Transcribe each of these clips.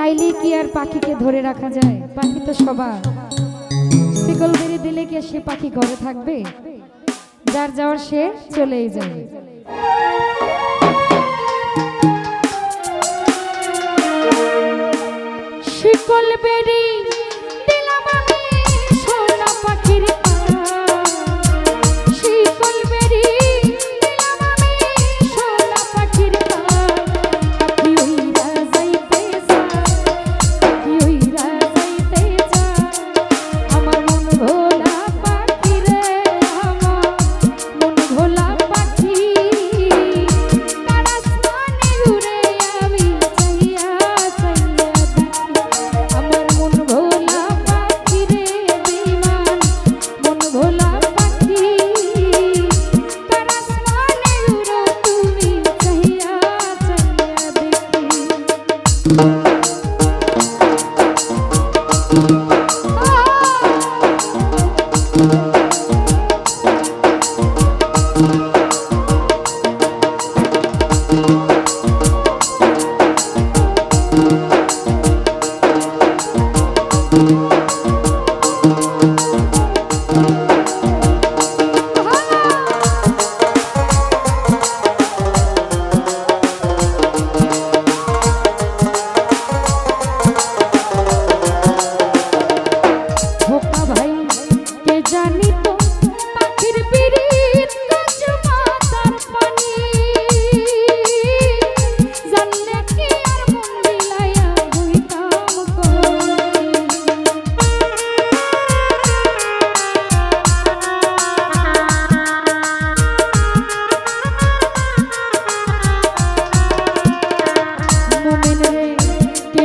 চাইলে কি আর পাখিকে ধরে রাখা যায়? পাখি তো সবার। শিকল বেড়ে দিলে কি সে পাখি ঘরে থাকবে? যার যাওয়ার সে চলেই যাবে শিকল বেড়ে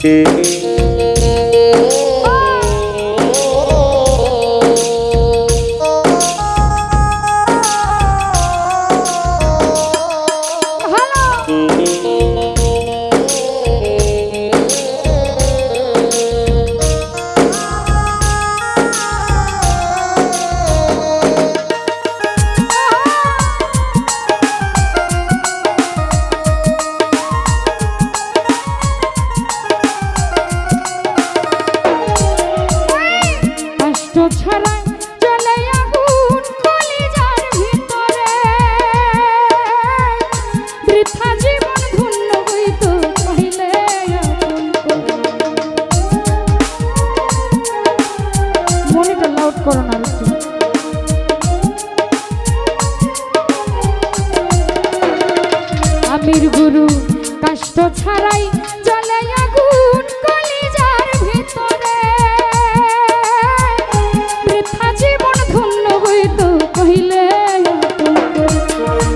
Música কষ্ট ছাড়াই চলে আগুন কলিজার ভিতরে। বৃথা জীবন ধন্য হইত কহিলে,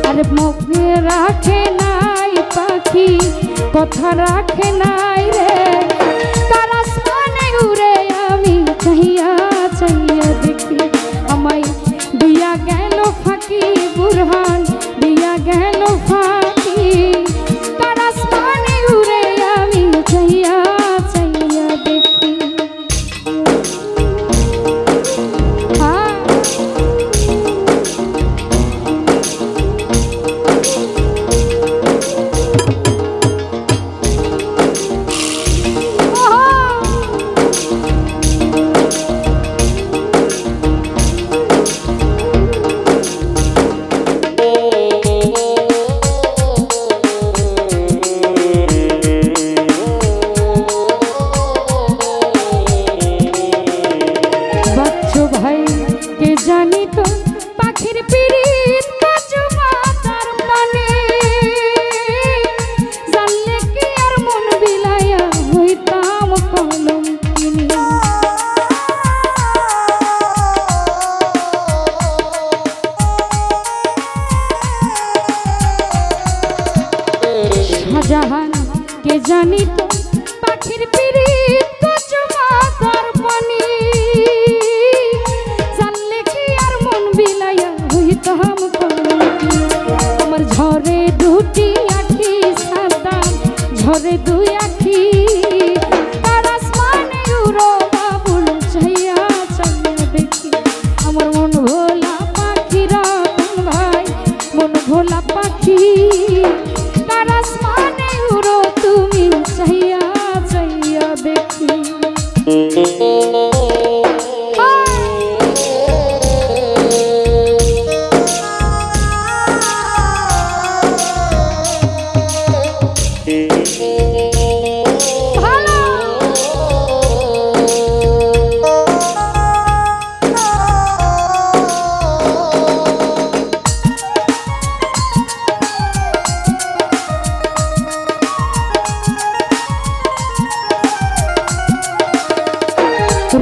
আর মুখ রাখে নাই পাখি, কথা রাখে নাই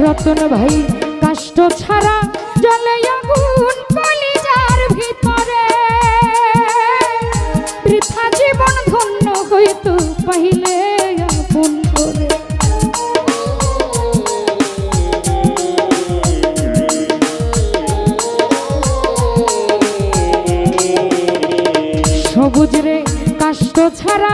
রতন ভাই কাষ্ট ছাড়া জলে আগুন ছাড়া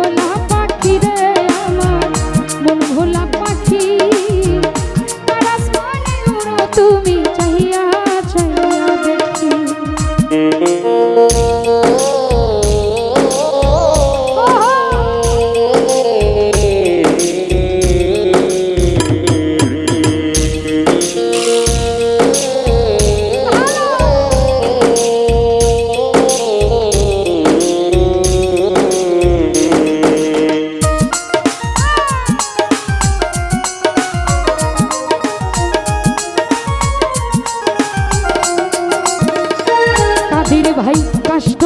ভাই কষ্ট